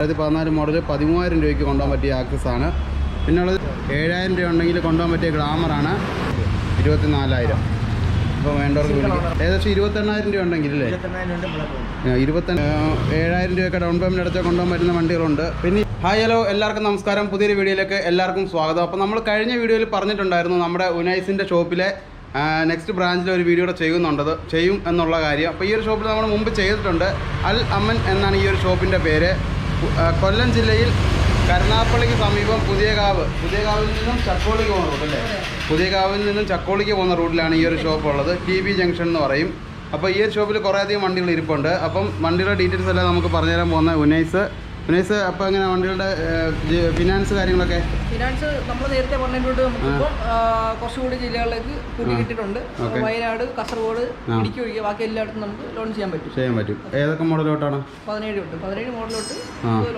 രണ്ടായിരത്തി പതിനാല് മോഡൽ പതിമൂവായിരം രൂപയ്ക്ക് കൊണ്ടുപോകാൻ പറ്റിയ ആക്സസ് ആണ്. പിന്നുള്ളത് ഏഴായിരം രൂപ ഉണ്ടെങ്കിൽ കൊണ്ടുപോകാൻ പറ്റിയ ഗ്ലാമറാണ് ഇരുപത്തിനാലായിരം. അപ്പോൾ വേണ്ടവർക്ക് വിളിക്കാം. ഏകദേശം ഇരുപത്തെണ്ണായിരം രൂപ ഉണ്ടെങ്കിൽ അല്ലേ ഇരുപത്തി ഏഴായിരം രൂപയൊക്കെ ഡൗൺ പേയ്മെന്റ് അടച്ചാൽ കൊണ്ടുപോകാൻ പറ്റുന്ന വണ്ടികളുണ്ട്. പിന്നെ ഹായ് ഹലോ എല്ലാവർക്കും നമസ്കാരം. പുതിയൊരു വീഡിയോയിലേക്ക് എല്ലാവർക്കും സ്വാഗതം. അപ്പോൾ നമ്മൾ കഴിഞ്ഞ വീഡിയോയിൽ പറഞ്ഞിട്ടുണ്ടായിരുന്നു നമ്മുടെ ഉനൈസിന്റെ ഷോപ്പിലെ നെക്സ്റ്റ് ബ്രാഞ്ചിൽ ഒരു വീഡിയോ ചെയ്യുന്നുണ്ടത് ചെയ്യും എന്നുള്ള കാര്യം. അപ്പോൾ ഈ ഒരു ഷോപ്പിൽ നമ്മൾ മുമ്പ് ചെയ്തിട്ടുണ്ട്. അൽ അമ്മൻ എന്നാണ് ഈ ഒരു ഷോപ്പിന്റെ പേര്. കൊല്ലം ജില്ലയിൽ കരുനാപ്പള്ളിക്ക് സമീപം പുതിയകാവ് പുതിയകാവിൽ നിന്നും ചക്കോളിക്ക് പോകുന്ന റൂട്ട് അല്ലേ പുതിയകാവിൽ നിന്നും ചക്കോളിക്ക് പോകുന്ന റൂട്ടിലാണ് ഈ ഒരു ഷോപ്പ് ഉള്ളത്. ടി ബി ജംഗ്ഷൻ എന്ന് പറയും. അപ്പോൾ ഈ ഒരു ഷോപ്പിൽ കുറേ അധികം വണ്ടികൾ ഇരിപ്പുണ്ട്. അപ്പം വണ്ടിയുടെ ഡീറ്റെയിൽസ് എല്ലാം നമുക്ക് പറഞ്ഞുതരാൻ പോകുന്ന ഉനൈസ് ഉനൈസ് അപ്പോൾ എങ്ങനെ വണ്ടികളുടെ ഫിനാൻസ് കാര്യങ്ങളൊക്കെ? ഫിനാൻസ് നമ്മൾ നേരത്തെ പറഞ്ഞിട്ടുണ്ട് നമുക്കിപ്പം കുറച്ചുകൂടി ജില്ലകളിലേക്ക് കൂടി കിട്ടിയിട്ടുണ്ട്. വയനാട് കാസർഗോഡ്. ഇടുക്കി ഒഴികെ ബാക്കി എല്ലായിടത്തും നമുക്ക് ലോൺ ചെയ്യാൻ പറ്റും. ചെയ്യാൻ പറ്റും. ഏതൊക്കെ മോഡലോട്ടാണ്? പതിനേഴ് തൊട്ട് പതിനേഴ് മോഡലോട്ട്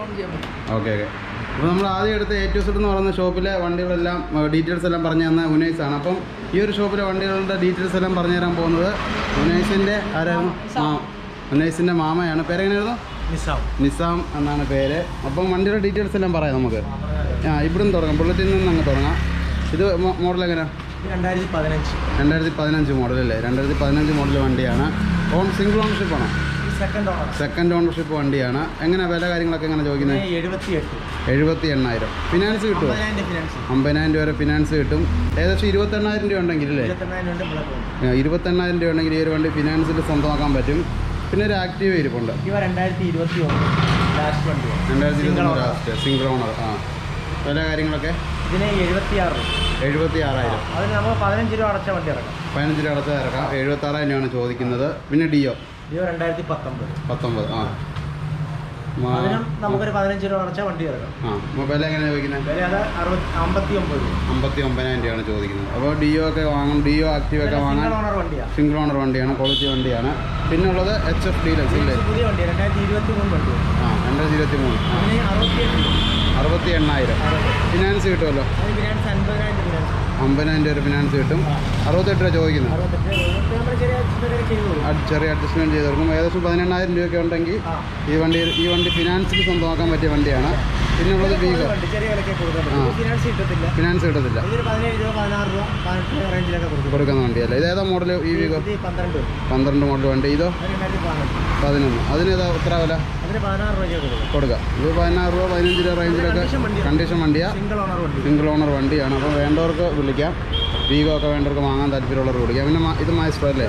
ലോൺ ചെയ്യാൻ പറ്റും. Okay okay. അപ്പോൾ നമ്മൾ ആദ്യം എടുത്ത എ ടു സെഡ് എന്ന് പറയുന്ന ഷോപ്പിലെ വണ്ടികളെല്ലാം ഡീറ്റെയിൽസ് എല്ലാം പറഞ്ഞു തന്ന ഉനൈസ് ആണ്. അപ്പം ഈ ഒരു ഷോപ്പിലെ വണ്ടികളുടെ ഡീറ്റെയിൽസ് എല്ലാം പറഞ്ഞു തരാൻ പോകുന്നത് ഉനൈസിന്റെ ആരായിരുന്നു? ആ ഉനൈസിന്റെ മാമയാണ്. പേരെങ്ങനെയായിരുന്നു? നിസാം. എന്നാണ് പേര്. അപ്പം വണ്ടിയുടെ ഡീറ്റെയിൽസ് എല്ലാം പറയാം നമുക്ക്. ആ ഇവിടുന്ന് തുടങ്ങാം. ബുള്ളറ്റിൽ നിന്ന് അങ്ങ് തുടങ്ങാം. ഇത് മോഡൽ എങ്ങനെയാണ് രണ്ടായിരത്തി പതിനഞ്ച് രണ്ടായിരത്തി പതിനഞ്ച് മോഡൽ അല്ലേ? രണ്ടായിരത്തി പതിനഞ്ച് മോഡൽ വണ്ടിയാണ്. ഓൺ സിംഗിൾ ഓണർഷിപ്പ് ആണോ? സെക്കൻഡ് ഓണർ സെക്കൻഡ് ഓണർഷിപ്പ് വണ്ടിയാണ്. എങ്ങനെ വില കാര്യങ്ങളൊക്കെ എങ്ങനെ ചോദിക്കുന്നത് എഴുപത്തി എണ്ണായിരം ഫിനാൻസ് കിട്ടുമോ അമ്പതിനായിരം രൂപ വരെ ഫിനാൻസ് കിട്ടും. ഏകദേശം ഇരുപത്തെണ്ണായിരം രൂപ ഉണ്ടെങ്കിൽ അല്ലേ ഇരുപത്തെണ്ണായിരം രൂപ ഉണ്ടെങ്കിൽ ഈ ഒരു വണ്ടി ഫിനാൻസിൽ സ്വന്തമാക്കാൻ പറ്റും. പിന്നെ ഒരു ആക്റ്റീവ് ഇരിപ്പുണ്ട്. ഇവ രണ്ടായിരത്തി ഇരുപത്തി ഒന്ന്. ലാസ്റ്റ് വണ്ടി. രണ്ടായിരത്തി Single ഇരുപത്തി ലാസ്റ്റ് സിംഗിൾ ഓണർ ആ. വില കാര്യങ്ങളൊക്കെ? ഇതിന് എഴുപത്തി ആറ് എഴുപത്തി ആറായിരം അതിന് നമ്മൾ പതിനഞ്ച് രൂപ അടച്ച വണ്ടി ഇറക്കാം. പതിനഞ്ച് രൂപ അടച്ചാൽ ഇറക്കാം. എഴുപത്തി ആറായിരം രൂപയാണ് ചോദിക്കുന്നത്. പിന്നെ ഡിയോ? ഡിയോ രണ്ടായിരത്തി പത്തൊമ്പത്. പത്തൊമ്പത് ആ. അതിനും നമുക്കൊരു പതിനഞ്ച് രൂപ അടച്ചാൽ വണ്ടി ഇറക്കാം ആ അപ്പോൾ വില എങ്ങനെയാണ് ചോദിക്കുന്നത് വില അത് അറുപത്തി അമ്പത്തി ഒമ്പത് രൂപ. അമ്പത്തി ഒമ്പതിനായിരം രൂപയാണ് ചോദിക്കുന്നത്. അപ്പോൾ ഡിയോ ഒക്കെ വാങ്ങും ഡിയോ ആക്റ്റീവ് ഒക്കെ വാങ്ങാൻ സിംഗിൾ ഓണർ വണ്ടിയാണ് സിംഗിൾ ഓണർ വണ്ടിയാണ് ക്വാളിറ്റി വണ്ടിയാണ് പിന്നെ ഉള്ളത് എച്ച് എഫ് ഡീലക്സ് ഇല്ലേ? പുതിയ വണ്ടി രണ്ടായിരത്തി ഇരുപത്തി മൂന്ന് വണ്ടി. ആ രണ്ടായിരത്തി ഇരുപത്തി മൂന്ന് അതിന് അറുപത്തിയെട്ട് രൂപ. അറുപത്തി എണ്ണായിരം ഫിനാൻസ് കിട്ടുമല്ലോ? അതിന് ഫിനാൻസ് അൻപതിനായിരം ഫിനാൻസ് അമ്പതിനായിരം രൂപ ഫിനാൻസ് കിട്ടും. അറുപത്തെട്ട് രൂപ ചോദിക്കുന്നത് അറുപത്തെട്ട് ചെറിയ അഡ്ജസ്റ്റ്മെന്റ് ചെയ്ത് കൊടുക്കും ഏകദേശം പതിനെണ്ണായിരം രൂപയൊക്കെ ഉണ്ടെങ്കിൽ ഈ വണ്ടി ഈ വണ്ടി ഫിനാൻസിൽ സ്വന്തമാക്കാൻ പറ്റിയ വണ്ടിയാണ്. പിന്നെ ഉള്ളത് വീഗോ ഫിനാൻസ് കിട്ടത്തില്ല. കൊടുക്കുന്ന വണ്ടിയല്ല? ഇത് ഏതാ മോഡൽ ഈ വീഗോ പന്ത്രണ്ട്. മോഡൽ വണ്ടി. ഇതോ? പതിനൊന്ന്. അതിന് ഏതാ എത്ര വില? കൊടുക്കാം. ഇത് പതിനാറ് രൂപ പതിനഞ്ച് രൂപ റേഞ്ചിലൊക്കെ കണ്ടീഷൻ വണ്ടിയാണ്. സിംഗിൾ ഓണർ വണ്ടി. സിംഗിൾ ഓണർ വണ്ടിയാണ്. അപ്പോൾ വേണ്ടവർക്ക് വിളിക്കാം. വീഗോ ഒക്കെ വേണ്ടവർക്ക് വാങ്ങാൻ താല്പര്യമുള്ള റോഡ് പിന്നെ ഇത് മാസ്റ്റർ അല്ലേ?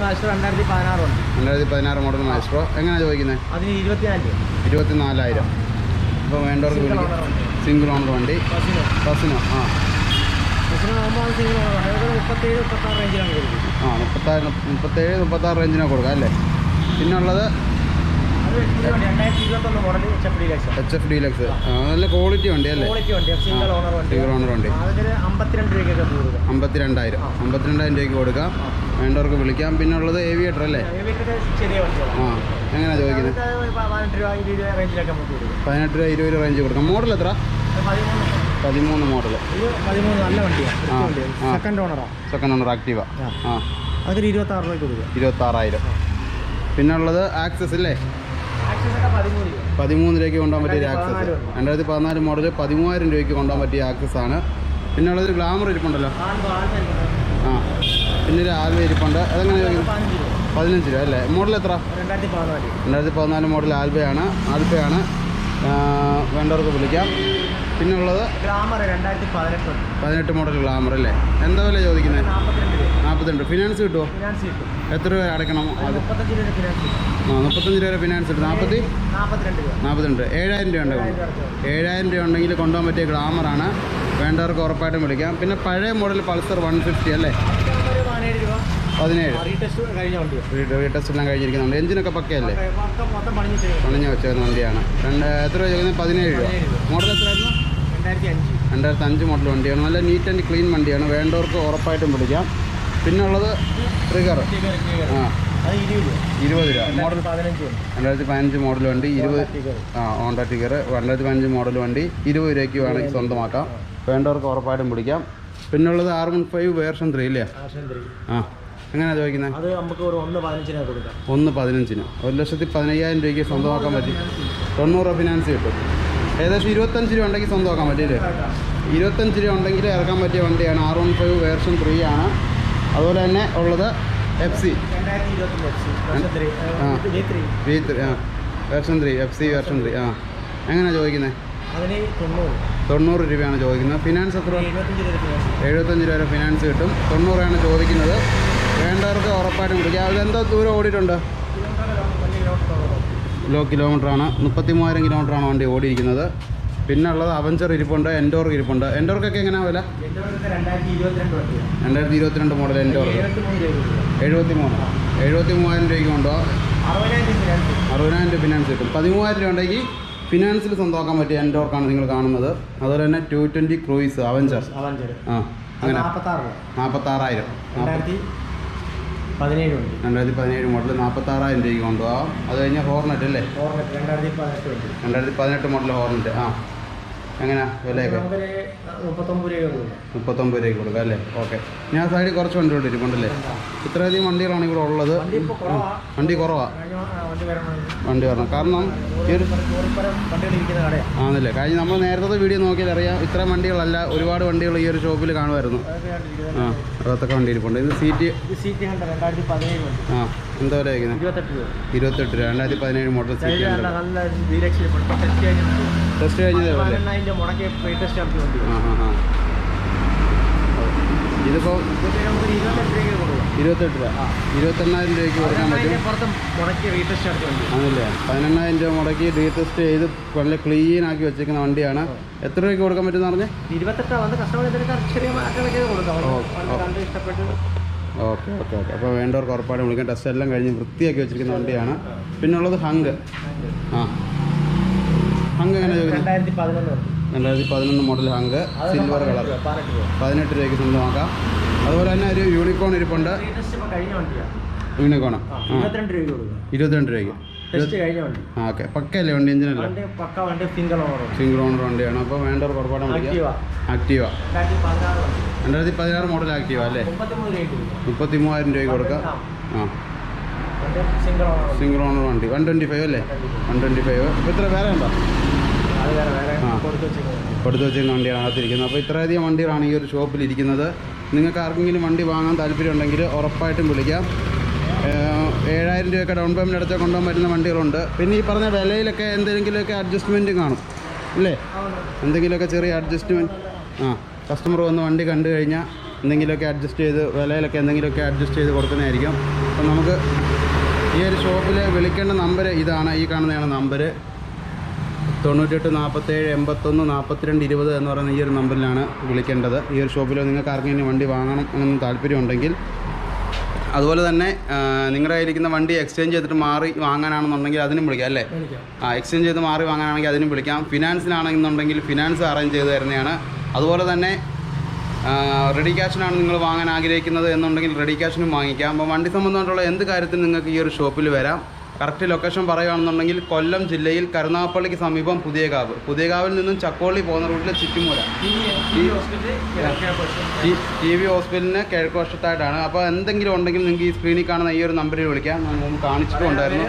രണ്ടായിരത്തി പതിനാറ് മോഡൽ മാസ്റ്ററോ എങ്ങനെയാണ് ചോദിക്കുന്നത് അതിന് ഇരുപത്തിനാല് രൂപ. ഇരുപത്തി നാലായിരം അപ്പോൾ വേണ്ടവർക്ക് സിംഗിൾ ഓണർ വണ്ടി. ബസ്സിന്. ആ. ആ മുപ്പത്താറ് മുപ്പത്തേഴ് മുപ്പത്താറ് റേഞ്ചിനോ കൊടുക്കാം അല്ലേ? പിന്നെ എച്ച് എഫ് ഡീലക്സ് നല്ല ക്വാളിറ്റി വണ്ടി അല്ലേ? സിംഗിൾ ഓണർ വണ്ടി. അമ്പത്തിരണ്ടായിരം. അമ്പത്തിരണ്ടായിരം രൂപയ്ക്ക് കൊടുക്കാം. വേണ്ടവർക്ക് വിളിക്കാം. പിന്നെ ഉള്ളത് ഏവിയേറ്റർ അല്ലേ? ആ എങ്ങനെയാണ് ചോദിക്കുന്നത് പതിനെട്ട് രൂപ ഇരുപത് രൂപ രൂപ രൂപ റേഞ്ച് കൊടുക്കാം. മോഡൽ എത്ര? പതിമൂന്ന്. മോഡൽ സെക്കൻഡ് ഓണറാണ് സെക്കൻഡ് ഓണർ ആക്റ്റീവ ആ. അതൊരു ഇരുപത്താറ് രൂപയ്ക്ക് കൊടുക്കുക ഇരുപത്താറായിരം. പിന്നെ ഉള്ളത് ആക്സസ് അല്ലേ പതിമൂന്ന് രൂപ പതിമൂന്ന് രൂപയ്ക്ക് കൊണ്ടുപോകാൻ പറ്റിയ ആക്സസ് രണ്ടായിരത്തി പതിനാല് മോഡൽ പതിമൂവായിരം രൂപയ്ക്ക് കൊണ്ടുപോകാൻ പറ്റിയ ആക്സസ് ആണ്. പിന്നെ ഉള്ളത് ഗ്ലാമർ ഇരിപ്പുണ്ടല്ലോ. ആ. പിന്നെ ഒരു ആൽവ ഇരിപ്പുണ്ട്. അതെങ്ങനെ പതിനഞ്ച് രൂപ. അല്ലേ? മോഡൽ എത്ര? രണ്ടായിരത്തി പതിനാല്. മോഡൽ ആൽബയാണ് ആൽബയാണ് വേണ്ടവർക്ക് വിളിക്കാം. പിന്നെ ഉള്ളത് പതിനെട്ട്. മോഡൽ ഗ്ലാമർ അല്ലേ? എന്താ വില ചോദിക്കുന്നത് നാൽപ്പത്തിരണ്ട് ഫിനാൻസ് കിട്ടുമോ എത്ര രൂപ അടയ്ക്കണം? അത് ആ മുപ്പത്തഞ്ച് രൂപ ഫിനാൻസ് കിട്ടും. നാൽപ്പത്തി നാൽപ്പത്തിരണ്ട് ഏഴായിരം രൂപ ഉണ്ട് രൂപ. ഏഴായിരം രൂപ ഉണ്ടെങ്കിൽ കൊണ്ടുപോകാൻ പറ്റിയ ഗ്ലാമറാണ് വേണ്ടവർക്ക് ഉറപ്പായിട്ടും വിളിക്കാം. പിന്നെ പഴയ മോഡൽ പൾസർ വൺ ഫിഫ്റ്റി അല്ലേ? പതിനേഴ്. റീടെസ്റ്റ് എല്ലാം കഴിഞ്ഞിരിക്കുന്നുണ്ട്. എഞ്ചിനൊക്കെ പക്കയല്ലേ? പണിഞ്ഞ് വെച്ചേക്കുന്ന വണ്ടിയാണ്. രണ്ട് എത്ര രൂപ ചോദിക്കുന്നത്? പതിനേഴ് രൂപ. മോഡൽ എത്രയായിരുന്നു? രണ്ടായിരത്തി അഞ്ച് മോഡൽ വണ്ടിയാണ്. നല്ല നീറ്റ് ആൻഡ് ക്ലീൻ വണ്ടിയാണ്. വേണ്ടവർക്ക് ഉറപ്പായിട്ടും പിടിക്കാം. പിന്നുള്ളത് ട്രിഗർ ആ. ഇരുപത് രൂപ. മോഡൽ രണ്ടായിരത്തി പതിനഞ്ച് മോഡൽ വണ്ടി ഇരുപത് ആ ഹോണ്ട ടിഗർ രണ്ടായിരത്തി പതിനഞ്ച് മോഡൽ വണ്ടി ഇരുപത് രൂപയ്ക്ക് വേണമെങ്കിൽ സ്വന്തമാക്കാം. വേണ്ടവർക്ക് ഉറപ്പായിട്ടും പിടിക്കാം. പിന്നുള്ളത് R one five version three ഇല്ലേ? ആ. എങ്ങനെയാണ് ചോദിക്കുന്നത് അത് നമുക്ക് ഒരു ഒന്ന് പതിനഞ്ചിനാണ് കൊടുക്കാം. ഒന്ന് പതിനഞ്ചിന്. ഒരു ലക്ഷത്തി പതിനയ്യായിരം രൂപയ്ക്ക് സ്വന്തമാക്കാൻ പറ്റി. തൊണ്ണൂറ് ഫിനാൻസ് കിട്ടും. ഏകദേശം ഇരുപത്തഞ്ച് രൂപ ഉണ്ടെങ്കിൽ സ്വന്തമാക്കാൻ പറ്റില്ലേ ഇരുപത്തഞ്ച് രൂപ ഉണ്ടെങ്കിൽ ഇറക്കാൻ പറ്റിയ വണ്ടിയാണ് R one five version three ആണ്. അതുപോലെ തന്നെ ഉള്ളത് എഫ് സി ആ. വി ത്രീ ആ. Version three F C version three ആ. എങ്ങനെയാണ് ചോദിക്കുന്നത് തൊണ്ണൂറ്. രൂപയാണ് ചോദിക്കുന്നത്. ഫിനാൻസ് എത്ര? എഴുപത്തഞ്ച് രൂപ വരെ ഫിനാൻസ് കിട്ടും. തൊണ്ണൂറാണ് ചോദിക്കുന്നത്. വേണ്ടവർക്ക് ഉറപ്പായിട്ടും കുടിക്കാം. അതെന്തോ ദൂരം ഓടിയിട്ടുണ്ട്? ലോ കിലോമീറ്റർ ആണ് മുപ്പത്തി മൂവായിരം കിലോമീറ്റർ ആണ് വണ്ടി ഓടിയിരിക്കുന്നത്. പിന്നെ ഉള്ളത് അവഞ്ചർ ഇരിപ്പുണ്ട് എൻഡോർ ഇരിപ്പുണ്ട്. എൻഡോർക്കൊക്കെ എങ്ങനെയാ വില? രണ്ടായിരത്തി ഇരുപത്തിരണ്ട് മോഡൽ എൻഡോർ. എഴുപത്തി മൂന്ന് എഴുപത്തി മൂവായിരം രൂപയ്ക്ക് ഉണ്ടോ അറുപതിനായിരം രൂപ ഫിനാൻസ് കിട്ടും. പതിമൂവായിരം രൂപ ഉണ്ടെങ്കിൽ ഫിനാൻസിൽ സ്വന്തമാക്കാൻ പറ്റിയ എൻഡോർക്കാണ് നിങ്ങൾ കാണുന്നത്. അതുപോലെ തന്നെ ടു ട്വന്റി ക്രൂയിസ് അവഞ്ചർ ആ അങ്ങനെ. നാൽപ്പത്താറായിരം രണ്ടായിരത്തി പതിനേഴ് വണ്ടി രണ്ടായിരത്തി പതിനേഴ് മോഡൽ നാൽപ്പത്താറായിരം രൂപയ്ക്ക് കൊണ്ടുപോകാം. അത് കഴിഞ്ഞാൽ ഹോർണറ്റ് അല്ലേ? ഹോർണറ്റ് രണ്ടായിരത്തി പതിനെട്ട് വണ്ടി രണ്ടായിരത്തി പതിനെട്ട് മോഡൽ ഹോർണറ്റ് ആ. എങ്ങനെയാ വിലയൊക്കെ? മുപ്പത്തൊമ്പത് രൂപയ്ക്ക് കൊടുക്കാം അല്ലേ? ഓക്കെ. ഞാൻ സൈഡിൽ കുറച്ച് വണ്ടികളുണ്ട് ഇരിപ്പുണ്ടല്ലേ ഇത്രയധികം വണ്ടികളാണ് ഇവിടെ ഉള്ളത്. വണ്ടി കുറവാ. വണ്ടി വണ്ടി വരണം? കാരണം ഈ ഒരു ആണല്ലേ? കഴിഞ്ഞ നമ്മൾ നേരത്തെ വീഡിയോ നോക്കിയാൽ അറിയാം ഇത്ര വണ്ടികളല്ല ഒരുപാട് വണ്ടികൾ ഈ ഒരു ഷോപ്പിൽ കാണുമായിരുന്നു. ആ അതൊക്കെ വണ്ടി ഇരിപ്പുണ്ട് ഇത് സീറ്റ് വണ്ടി. ആ എന്താ വില വയ്ക്കുന്നത് ഇരുപത്തെട്ട് രൂപ. ഇരുപത്തെട്ട് രൂപ. രണ്ടായിരത്തി പതിനേഴ് മോഡൽ സീറ്റ് ടെസ്റ്റ് കഴിഞ്ഞതേ ഉള്ളൂ അല്ലേ പതിനെണ്ണായിരം മുടക്കി പ്രീ ടെസ്റ്റ് നടത്തി വണ്ടി ആ ആ ആ ഇതിപ്പോൾ ഇതൊക്കെ നമുക്ക് ഇരുപത്തെട്ട് രൂപയ്ക്ക് കൊടുക്കും. ഇരുപത്തെട്ട് രൂപ. ഇരുപത്തെണ്ണായിരം രൂപയ്ക്ക് കൊടുക്കാൻ പറ്റും. പതിനെണ്ണായിരം പുറത്ത് മുടക്കി റീ ടെസ്റ്റ് നടത്തി വണ്ടി ആണല്ലേ? പതിനെണ്ണായിരം രൂപ മുടക്കി ഡീ ടെസ്റ്റ് ചെയ്ത് നല്ല ക്ലീൻ ആക്കി വെച്ചേക്കുന്ന വണ്ടിയാണ്. എത്ര രൂപയ്ക്ക് കൊടുക്കാൻ പറ്റുമെന്ന് പറഞ്ഞേ? ഇരുപത്തെട്ടാ വന്ന് കസ്റ്റമർ എന്തെങ്കിലും ചെറിയ മാറ്റങ്ങളൊക്കെ കൊടുക്കാം. ഓ, വണ്ടി ഓ. കണ്ട് ഇഷ്ടപ്പെട്ട്. Okay okay okay. അപ്പോൾ വേണ്ടവർക്ക് ഉറപ്പായിട്ട് വിളിക്കാം. ടെസ്റ്റ് എല്ലാം കഴിഞ്ഞ് വൃത്തിയാക്കി വെച്ചിരിക്കുന്ന വണ്ടിയാണ്. പിന്നെ ഉള്ളത് ഹങ്ക്. ആ. ഹങ്ക് എങ്ങനെ ചോദിക്കുന്നത് രണ്ടായിരത്തി പതിനൊന്ന് വണ്ടി രണ്ടായിരത്തി പതിനൊന്ന് മോഡൽ ഹങ്ക് സിൽവർ കളർ പതിനെട്ട് രൂപ, പതിനെട്ട് രൂപ രൂപയ്ക്ക് സ്വന്തമാക്കാം. അതുപോലെ തന്നെ ഒരു യൂണിക്കോൺ ഇരിപ്പുണ്ട്. ആ ഇരുപത്തിരണ്ട് രൂപയ്ക്ക് ഓക്കെ വണ്ടി. എഞ്ചിനല്ലേ സിംഗിൾ ഓണർ വണ്ടിയാണ്. അപ്പോൾ വേണ്ട ഒരു ആക്റ്റീവ രണ്ടായിരത്തി പതിനാറ് മോഡൽ ആക്റ്റീവ അല്ലേ? മുപ്പത്തി മൂവായിരം രൂപയ്ക്ക് കൊടുക്കാം. ആ. സിംഗിൾ ഓണർ വണ്ടി. വൺ ട്വന്റി ഫൈവ് അല്ലേ? വൺ ട്വന്റി ഫൈവ് ഇപ്പോൾ ഇത്ര വേറെ ഉണ്ടോ? ആ. കൊടുത്ത് വെച്ചിരുന്ന വണ്ടിയാണ് അകത്തിരിക്കുന്നത് അപ്പോൾ ഇത്രയധികം വണ്ടികളാണ് ഈ ഒരു ഷോപ്പിൽ ഇരിക്കുന്നത്. നിങ്ങൾക്ക് ആർക്കെങ്കിലും വണ്ടി വാങ്ങാൻ താല്പര്യമുണ്ടെങ്കിൽ ഉറപ്പായിട്ടും വിളിക്കാം. ഏഴായിരം രൂപയൊക്കെ ഡൗൺ പേയ്മെന്റ് അടച്ചാൽ കൊണ്ടുപോകാൻ പറ്റുന്ന വണ്ടികളുണ്ട്. പിന്നെ ഈ പറഞ്ഞ വിലയിലൊക്കെ എന്തെങ്കിലുമൊക്കെ അഡ്ജസ്റ്റ്മെന്റ് കാണും. അല്ലേ? എന്തെങ്കിലുമൊക്കെ ചെറിയ അഡ്ജസ്റ്റ്മെന്റ് ആ കസ്റ്റമർ വന്ന് വണ്ടി കണ്ടു കഴിഞ്ഞാൽ എന്തെങ്കിലുമൊക്കെ അഡ്ജസ്റ്റ് ചെയ്ത് വിലയിലൊക്കെ എന്തെങ്കിലുമൊക്കെ അഡ്ജസ്റ്റ് ചെയ്ത് കൊടുക്കുന്നതായിരിക്കും. അപ്പം നമുക്ക് ഈ ഒരു ഷോപ്പിൽ വിളിക്കേണ്ട നമ്പർ ഇതാണ്. ഈ കാണുന്നതാണ് നമ്പർ തൊണ്ണൂറ്റെട്ട് നാൽപ്പത്തേഴ് എൺപത്തൊന്ന് നാൽപ്പത്തിരണ്ട് ഇരുപത് എന്ന് പറയുന്ന ഈ ഒരു നമ്പറിലാണ് വിളിക്കേണ്ടത്. ഈ ഒരു ഷോപ്പിൽ നിങ്ങൾക്ക് ആർക്കെങ്കിലും വണ്ടി വാങ്ങണം എന്നൊന്നും താല്പര്യമുണ്ടെങ്കിൽ അതുപോലെ തന്നെ നിങ്ങളുടെ കയ്യിലിരിക്കുന്ന വണ്ടി എക്സ്ചേഞ്ച് ചെയ്തിട്ട് മാറി വാങ്ങാനാണെന്നുണ്ടെങ്കിൽ അതിനും വിളിക്കാം അല്ലേ? ആ എക്സ്ചേഞ്ച് ചെയ്ത് മാറി വാങ്ങാനാണെങ്കിൽ അതിനും വിളിക്കാം. ഫിനാൻസിനാണെന്നുണ്ടെങ്കിൽ ഫിനാൻസ് അറേഞ്ച് ചെയ്ത് തരുന്നതാണ്. അതുപോലെ തന്നെ റെഡി ക്യാഷിനാണ് നിങ്ങൾ വാങ്ങാൻ ആഗ്രഹിക്കുന്നത് എന്നുണ്ടെങ്കിൽ റെഡി ക്യാഷിനും വാങ്ങിക്കാം. അപ്പോൾ വണ്ടി സംബന്ധമായിട്ടുള്ള എന്ത് കാര്യത്തിനും നിങ്ങൾക്ക് ഈ ഒരു ഷോപ്പിൽ വരാം. കറക്റ്റ് ലൊക്കേഷൻ പറയുകയാണെന്നുണ്ടെങ്കിൽ കൊല്ലം ജില്ലയിൽ കരുനാഗപ്പള്ളിക്ക് സമീപം പുതിയകാവ് പുതിയകാവിൽ നിന്നും ചക്കോളി പോകുന്ന റൂട്ടിൽ ചുറ്റുമൂല. ടി വി ഹോസ്പിറ്റലിന് കിഴക്ക് വശത്തായിട്ടാണ്. അപ്പോൾ എന്തെങ്കിലും ഉണ്ടെങ്കിൽ നിങ്ങൾക്ക് ഈ സ്ക്രീനിൽ കാണുന്ന ഈ ഒരു നമ്പറിൽ വിളിക്കാം. ഞാൻ മുമ്പ് കാണിച്ചിട്ടുണ്ടായിരുന്നു.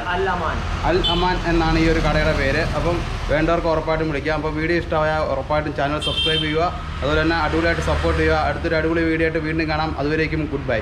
അൽ അമാൻ എന്നാണ് ഈ ഒരു കടയുടെ പേര്. അപ്പം വേണ്ടവർക്ക് ഉറപ്പായിട്ടും വിളിക്കാം. അപ്പോൾ വീഡിയോ ഇഷ്ടമായ ഉറപ്പായിട്ടും ചാനൽ സബ്സ്ക്രൈബ് ചെയ്യുക. അതുപോലെ തന്നെ അടിപൊളിയായിട്ട് സപ്പോർട്ട് ചെയ്യുക. അടുത്തൊരു അടിപൊളി വീഡിയോ ആയിട്ട് വീണ്ടും കാണാം. അതുവരേക്കും ഗുഡ് ബൈ